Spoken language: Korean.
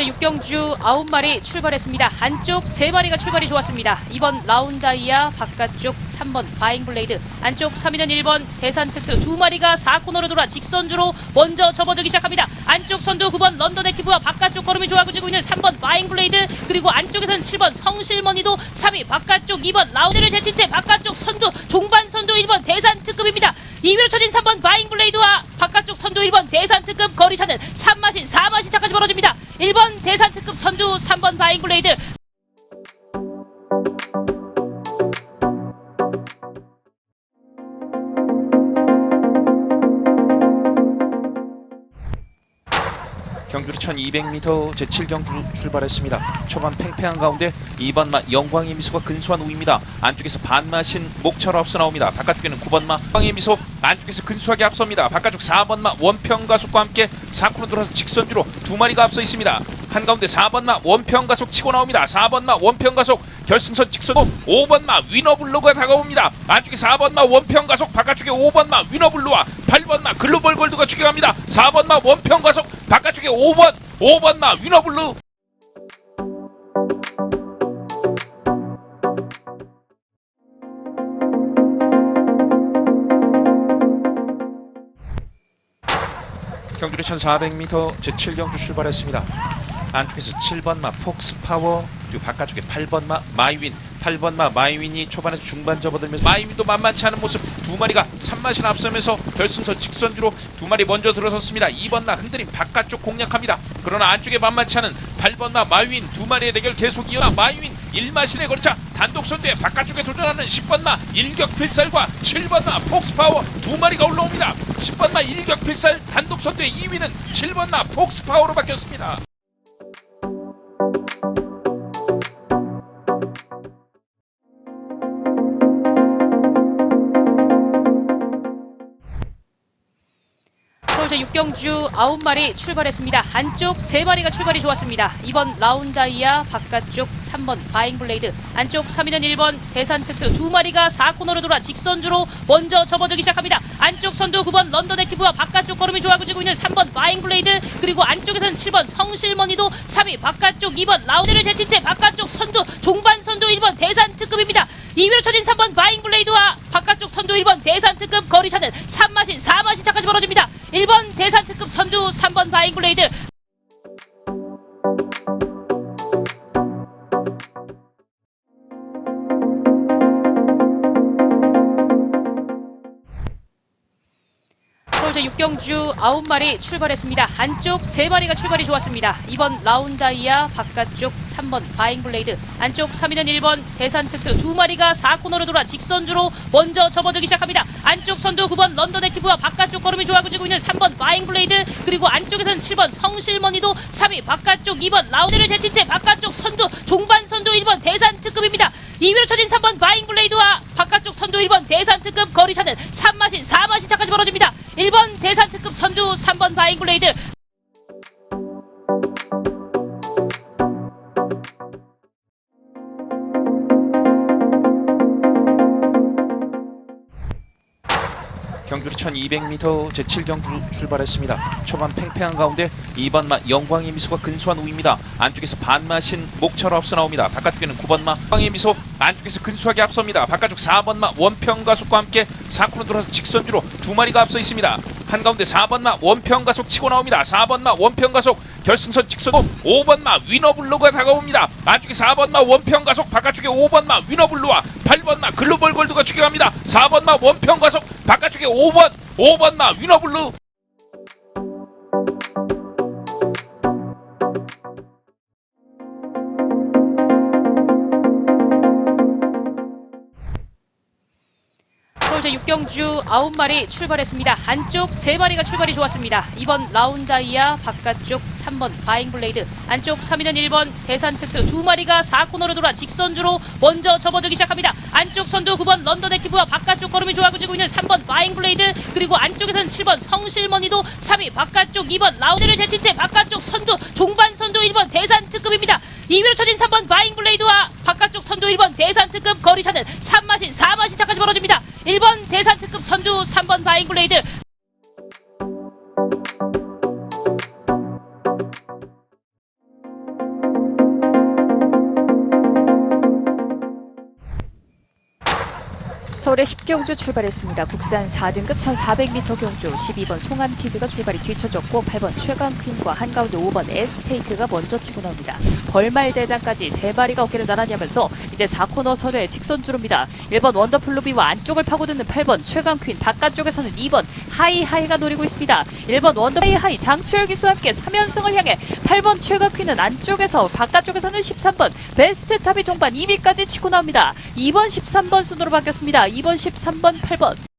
서울제 육경주 9마리 출발했습니다. 안쪽 3마리가 출발이 좋았습니다. 2번 라운다이아, 바깥쪽 3번 바잉블레이드, 안쪽 3위는 1번 대산특급 2마리가 4코너로 돌아 직선주로 먼저 접어들기 시작합니다. 안쪽 선두 9번 런던 에키브와 바깥쪽 걸음이 좋아지고 있는 3번 바잉블레이드 그리고 안쪽에서는 7번 성실머니도 3위 바깥쪽 2번 라운드를 제친 채 바깥쪽 선두 종반 선두 1번 대산특급입니다. 2위로 쳐진 3번 바잉블레이드와 바깥쪽 선두 1번 대산특급 거리차는 3마신 4마신 차까지 벌어집니다. 1번 대산특급 선두 3번 바잉블레이드 경주로 1200m 제7경주 출발했습니다. 초반 팽팽한 가운데 2번 마 영광의 미소가 근소한 우입니다. 안쪽에서 반마신 목차로 앞서 나옵니다. 바깥쪽에는 9번 마 영광의 미소 안쪽에서 근소하게 앞섭니다. 바깥쪽 4번 마 원평 가속과 함께 4코너 돌아서 직선주로 두 마리가 앞서 있습니다. 한가운데 4번 마 원평 가속 치고 나옵니다. 4번 마 원평 가속 결승선 직선 5번 마 위너블루가 다가옵니다. 안쪽에 4번 마 원평 가속 바깥쪽에 5번 마 위너블루와 8번 마 글로벌 골드가 추격합니다. 4번 마 원평 가속 바깥쪽에 5번 5번 마 위너블루 경주로 1400m 제7경주 출발했습니다. 안쪽에서 7번 마 폭스파워 그리고 바깥쪽에 8번 마 마이윈 8번 마 마이윈이 초반에서 중반 접어들면서 마이윈도 만만치 않은 모습 두 마리가 3마신 앞서면서 결승선 직선주로 두 마리 먼저 들어섰습니다. 2번 마 흔들림 바깥쪽 공략합니다. 그러나 안쪽에 만만치 않은 8번 마 마이윈 두 마리의 대결 계속 이어나 마이윈 1마신의 거리차 단독 선두에 바깥쪽에 도전하는 10번 마 일격 필살과 7번 마 폭스파워 두 마리가 올라옵니다. 10번 마 일격 필살 단독 선두의 2위는 7번 마 폭스파워로 바뀌었습니다. 서울제 육경주 9마리 출발했습니다. 안쪽 3마리가 출발이 좋았습니다. 2번 라운다이아, 바깥쪽 3번 바잉블레이드, 안쪽 3위는 1번 대산특급 2마리가 4코너로 돌아 직선주로 먼저 접어들기 시작합니다. 안쪽 선두 9번 런던 에키브와 바깥쪽 걸음이 좋아지고 있는 3번 바잉블레이드 그리고 안쪽에서는 7번 성실머니도 3위 바깥쪽 2번 라운드를 제친 채 바깥쪽 선두 종반 선두 1번 대산특급입니다. 2위로 쳐진 3번 바잉블레이드와 바깥쪽 선두 1번 대산특급 거리차는 3마신 4마신 차까지 벌어집니다. 1번 대산특급 선두 3번 바잉블레이드 서울제 육경주 9마리 출발했습니다. 안쪽 3마리가 출발이 좋았습니다. 2번 라운다이아, 바깥쪽 3번 바잉블레이드, 안쪽 3위는 1번 대산특급 2마리가 4코너로 돌아 직선주로 먼저 접어들기 시작합니다. 안쪽 선두 9번 런던 에키브와 바깥쪽 걸음이 좋아지고 있는 3번 바잉블레이드 그리고 안쪽에서는 7번 성실머니도 3위 바깥쪽 2번 라운드를 제친 채 바깥쪽 선두 종반 선두 1번 대산특급입니다. 2위로 쳐진 3번 바잉블레이드와 바깥쪽 선두 1번 대산특급 거리차는 3마신 4마신 차까지 벌어집니다. 1번 대산특급 선두 3번 바잉블레이드 경주로 1200m 제7경주 출발했습니다. 초반 팽팽한 가운데 2번 마 영광의 미소가 근소한 우입니다. 안쪽에서 반마신 목차로 앞서 나옵니다. 바깥쪽에는 9번 마 영광의 미소 안쪽에서 근소하게 앞섭니다. 바깥쪽 4번 마 원평 가속과 함께 4코너 돌아서 직선주로 두 마리가 앞서 있습니다. 한가운데 4번 마 원평 가속 치고 나옵니다. 4번 마 원평 가속 결승선 직선 5번 마 위너블루가 다가옵니다. 안쪽에 4번 마 원평 가속 바깥쪽에 5번 마 위너블루와 8번 마 글로벌 골드가 추격합니다. 4번 마 원평 가속 바깥쪽에 5번 5번 마 위너블루 육경주 9마리 출발했습니다. 안쪽 3마리가 출발이 좋았습니다. 2번 라운다이아, 바깥쪽 3번 바잉블레이드, 안쪽 3위는 1번 대산특급 2마리가 4코너로 돌아 직선주로 먼저 접어들기 시작합니다. 안쪽 선두 9번 런던 에키브와 바깥쪽 걸음이 좋아지고 있는 3번 바잉블레이드 그리고 안쪽에서는 7번 성실머니도 3위 바깥쪽 2번 라운드를 제친 채 바깥쪽 선두 종반 선두 1번 대산특급입니다. 2위로 쳐진 3번 바잉블레이드와 바깥쪽 선두 1번 대산특급 거리차는 3마신 4마신 차까지 벌어집니다. 1번 대산특급 선두 3번 바잉블레이드 서울의 10경주 출발했습니다. 국산 4등급 1400m 경주 12번 송암티즈가 출발이 뒤쳐졌고 8번 최강퀸과 한가운데 5번 에스테이트가 먼저 치고 나옵니다. 벌말대장까지 세 마리가 어깨를 나란히 하면서 이제 4코너 선에 직선주로입니다. 1번 원더풀루비와 안쪽을 파고드는 8번 최강퀸 바깥쪽에서는 2번 하이하이가 노리고 있습니다. 1번 원더 하이하이 장추열 기수와 함께 3연승을 향해 8번 최강퀸은 안쪽에서 바깥쪽에서는 13번 베스트 탑이 종반 2위까지 치고 나옵니다. 2번 13번 순으로 바뀌었습니다. 2번 13번 8번